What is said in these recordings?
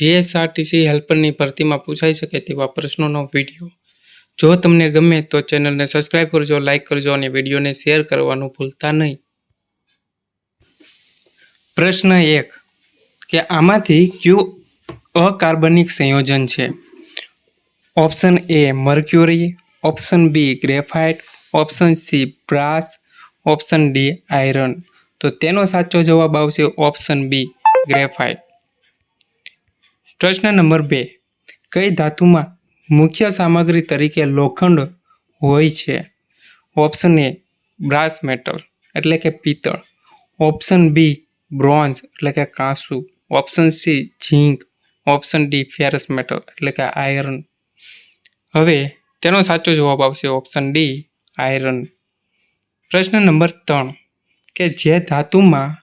GSRTC હેલ્પરની ભરતીમાં પૂછાઈ શકે તેવા પ્રશ્નોનો વીડિયો. જો તમને ગમે તો ચેનલને સબસ્ક્રાઇબ કરજો, લાઇક કરજો અને વિડીયોને શેર કરવાનું ભૂલતા નહીં. પ્રશ્ન એક, કે આમાંથી ક્યુ અકાર્બનિક સંયોજન છે? Option A mercury, option B graphite, option C brass, option D iron. તો તેનો સાચો જવાબ આવશે ઓપ્શન બી ગ્રેફાઇટ. પ્રશ્ન નંબર બે. કઈ ધાતુમાં મુખ્ય સામગ્રી તરીકે લોખંડ હોય છે? ઓપ્શન એ બ્રાસ મેટલ, એટલે કે પિત્તળ. ઓપ્શન બી બ્રોન્ઝ, એટલે કે કાંસુ. Option C zinc. Option D ferrous metal, એટલે કે આયરન. હવે તેનો સાચો જવાબ આવશે ઓપ્શન ડી આયરન. પ્રશ્ન નંબર ત્રણ. કે જે ધાતુમાં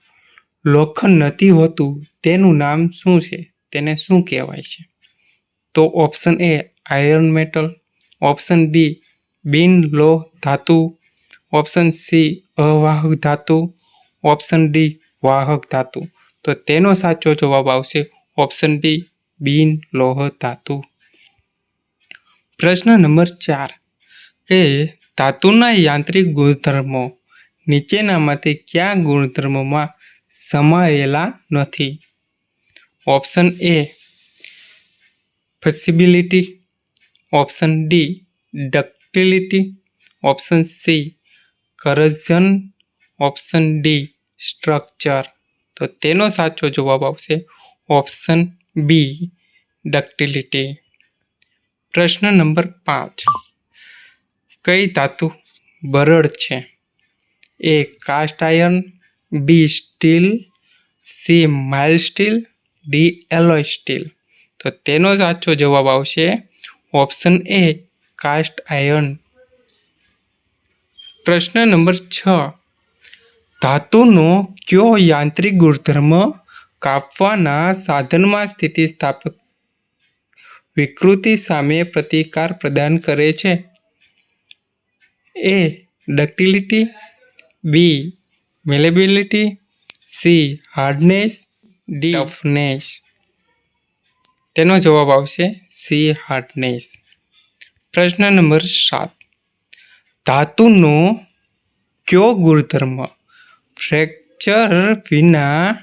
લોખંડ નથી હોતું, તેનું નામ શું છે? તેને શું કહેવાય છે? તો option A iron metal option B બિન લોહ ધાતુ ઓપ્શન સી અવાહક ધાતુ ઓપ્શન ડી વાહક ધાતુ. તો તેનો સાચો જવાબ આવશે ઓપ્શન બી બિન લોહ ધાતુ. પ્રશ્ન નંબર ચાર, કે ધાતુના યાંત્રિક ગુણધર્મો નીચેનામાંથી કયા ગુણધર્મોમાં સમાયેલા નથી? Option A flexibility option D ductility option C corrosion option D structure તો તેનો સાચો જવાબ આવશે ઓપ્શન બી ડક્ટિલિટી પ્રશ્ન નંબર પાંચ કઈ ધાતુ બરડ છે A cast iron B steel C mild steel D alloy steel. તો તેનો સાચો જવાબ આવશે ઓપ્શન એ કાસ્ટ આયર્ન. પ્રશ્ન નંબર છ. ધાતુનો કયો યાંત્રિક ગુણધર્મ કાપવાના સાધનમાં સ્થિતિસ્થાપક વિકૃતિ સામે પ્રતિકાર પ્રદાન કરે છે? A ductility, B malleability, C hardness D toughness તેનો જવાબ આવશે સી હાર્ડનેસ પ્રશ્ન નંબર સાત. ધાતુનો કયો ગુણધર્મ ફ્રેક્ચર વિના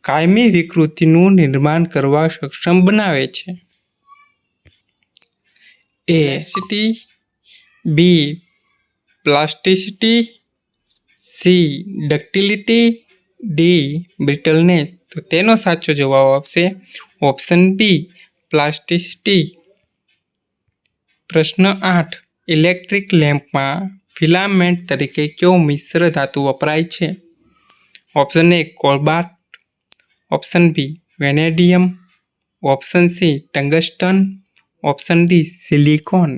કાયમી વિકૃતિનું નિર્માણ કરવા સક્ષમ બનાવે છે? A city B plasticity C ductility D brittleness તો તેનો સાચો જવાબ આવશે ઓપ્શન બી પ્લાસ્ટિસિટી પ્રશ્ન આઠ ઇલેક્ટ્રિક લેમ્પમાં ફિલામેન્ટ તરીકે કયો મિશ્ર ધાતુ વપરાય છે? Option A cobalt option B vanadium option C tungsten option D silicon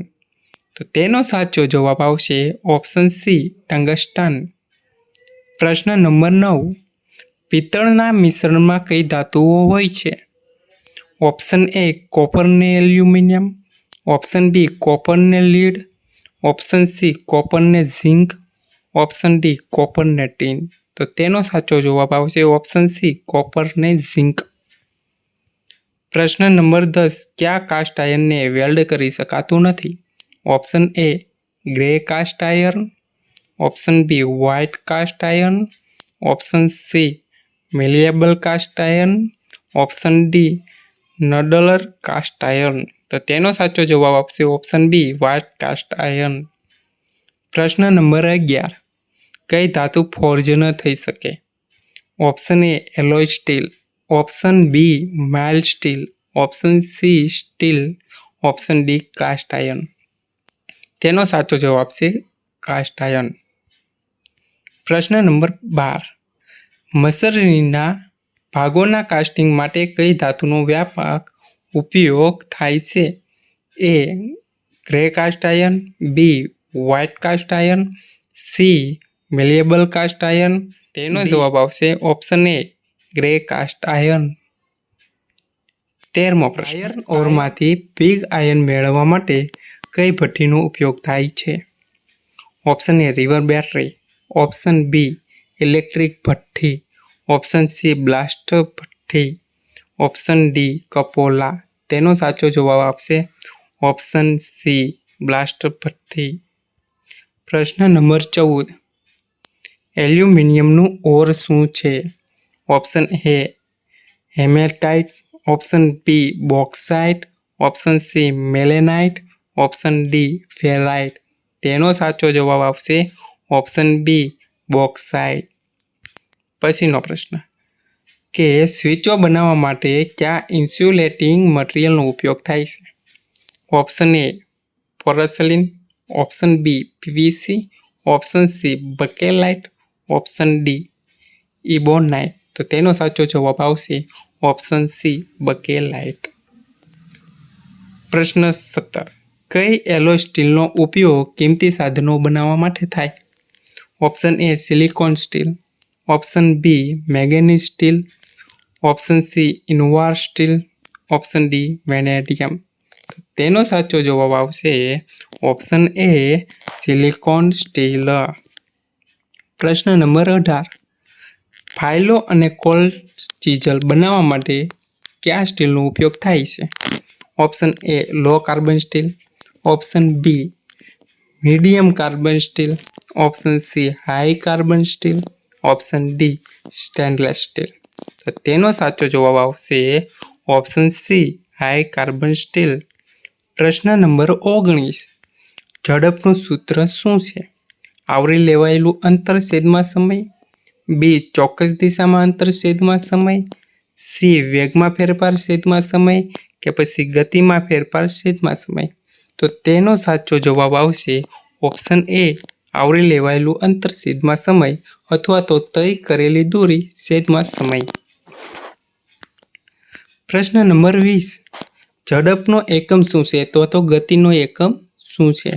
તો તેનો સાચો જવાબ આવશે ઓપ્શન સી ટંગસ્ટન પ્રશ્ન નંબર નવ પિત્તળના મિશ્રણમાં કઈ ધાતુઓ હોય છે? ઓપ્શન એ કોપર ને એલ્યુમિનિયમ, ઓપ્શન બી કોપર ને લીડ, ઓપ્શન સી કોપર ને ઝિંક, ઓપ્શન ડી કોપર ને ટીન. તો તેનો સાચો જવાબ આવશે ઓપ્શન સી કોપર ને ઝિંક. પ્રશ્ન નંબર દસ, કયા કાસ્ટ આયર્નને વેલ્ડ કરી શકાતું નથી? Option A grey cast iron, option B white cast iron, option C malleable cast iron option D nodular cast iron તો તેનો સાચો જવાબ આપશે ઓપ્શન બી વાટ કાસ્ટ આયર્ન પ્રશ્ન નંબર અગિયાર. કઈ ધાતુ ફોર્જ ન થઈ શકે? Option A alloy steel option B mild steel option C steel option D cast iron તેનો સાચો જવાબ છે કાસ્ટ આયર્ન પ્રશ્ન નંબર બાર. મશીનરીના ભાગોના કાસ્ટિંગ માટે કઈ ધાતુનો વ્યાપક ઉપયોગ થાય છે? A grey cast iron B white cast iron C malleable cast iron તેનો જવાબ આવશે option A grey cast iron તેરમો પ્રશ્ન. આયર્ન ઓરમાંથી પિગ આયર્ન મેળવવા માટે કઈ ભઠ્ઠીનો ઉપયોગ થાય છે? Option A river battery option B electric ભઠ્ઠી, ઓપ્શન સી બ્લાસ્ટ ભઠ્ઠી, ઓપ્શન ડી કપોલા. તેનો સાચો જવાબ આપશે ઓપ્શન સી બ્લાસ્ટ ભઠ્ઠી. પ્રશ્ન નંબર ચૌદ. એલ્યુમિનિયમનું ઓર શું છે? Option A hematite, option B bauxite, option C melanite, option D ferrite. તેનો સાચો જવાબ આવશે ઓપ્શન બી બોક્સાઇટ પછીનો પ્રશ્ન. કે સ્વિચો બનાવવા માટે કયા ઇન્સ્યુલેટિંગ મટીરિયલનો ઉપયોગ થાય છે? Option A porcelain, option B PVC, option C bakelite, option D ebonite. તો તેનો સાચો જવાબ આવશે ઓપ્શન સી બકેલાઇટ. પ્રશ્ન સત્તર. કઈ એલો સ્ટીલનો ઉપયોગ કિંમતી સાધનો બનાવવા માટે થાય? Option A silicon steel option B manganese steel option C invar steel option D vanadium તેનો સાચો જવાબ આવશે ઓપ્શન એ સિલિકોન સ્ટીલ પ્રશ્ન નંબર અઢાર. ફાઇલો અને કોલ્ડ ચીઝલ બનાવવા માટે કયા સ્ટીલનો ઉપયોગ થાય છે? Option A low carbon steel option B medium carbon steel option C high carbon steel option D stainless steel તો તેનો સાચો જવાબ આવશે option C high carbon steel પ્રશ્ન નંબર ઓગણીસ, ઝડપનું સૂત્ર શું છે? આવરી લેવાયેલું અંતર છેદમાં સમય. બી ચોક્કસ દિશામાં અંતર છેદમાં સમય. સી વેગમાં ફેરફાર છેદમાં સમય કે પછી ગતિમાં ફેરફાર છેદમાં સમય. તો તેનો સાચો જવાબ આવશે ઓપ્શન એ આવરી લેવાયેલું અંતર છેદમાં સમય અથવા તો તય કરેલી દૂરી છેદમાં સમય. પ્રશ્ન નંબર વીસ. ઝડપનો એકમ શું છે? તો તો ગતિનો એકમ શું છે?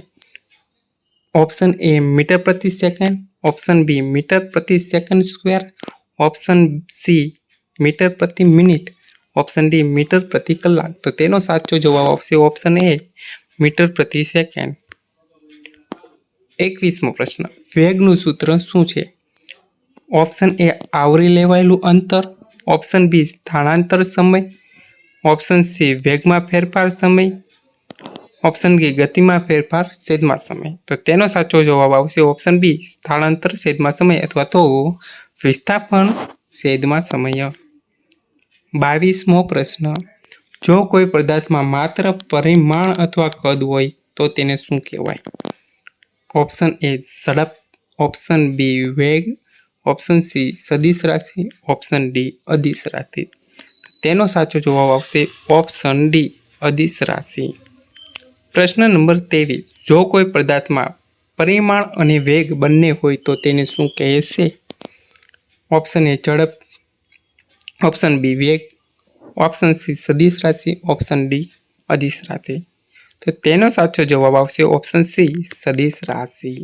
ઓપ્શન એ મીટર પ્રતિ સેકન્ડ, ઓપ્શન બી મીટર પ્રતિ second square, option C metre પ્રતિ મિનિટ, ઓપ્શન ડી મીટર પ્રતિ કલાક. તો તેનો સાચો જવાબ આવશે ઓપ્શન એ મીટર પ્રતિ સેકન્ડ. એકવીસમો પ્રશ્ન. વેગનું સૂત્ર શું છે? ઓપ્શન એ આવરી લેવાયેલું અંતર, ઓપ્શન બી સ્થળાંતર સમય, ઓપ્શન સી વેગમાં ફેરફાર સમય, ઓપ્શન બી ગતિમાં ફેરફાર છેદમાં સમય. તો તેનો સાચો જવાબ આવશે ઓપ્શન બી સ્થળાંતર છેદમાં સમય અથવા તો વિસ્થાપન છેદમાં સમય. બાવીસમો પ્રશ્ન. જો કોઈ પદાર્થમાં માત્ર પરિમાણ અથવા કદ હોય તો તેને શું કહેવાય? ઓપ્શન એ ઝડપ ઓપ્શન બી વેગ, ઓપ્શન સી સદિશ રાશિ, ઓપ્શન ડી અદિશ રાશિ. તેનો સાચો જવાબ આવશે ઓપ્શન ડી અદિશ રાશિ. પ્રશ્ન નંબર ત્રેવીસ. જો કોઈ પદાર્થમાં પરિમાણ અને વેગ બંને હોય તો તેને શું કહે છે ઓપ્શન એ ઝડપ, ઓપ્શન બી વેગ, ઓપ્શન સી સદિશ રાશિ, ઓપ્શન ડી અદિશ રાશિ. તો તેનો સાચો જવાબ આવશે ઓપ્શન સી સદીશ રાશિ.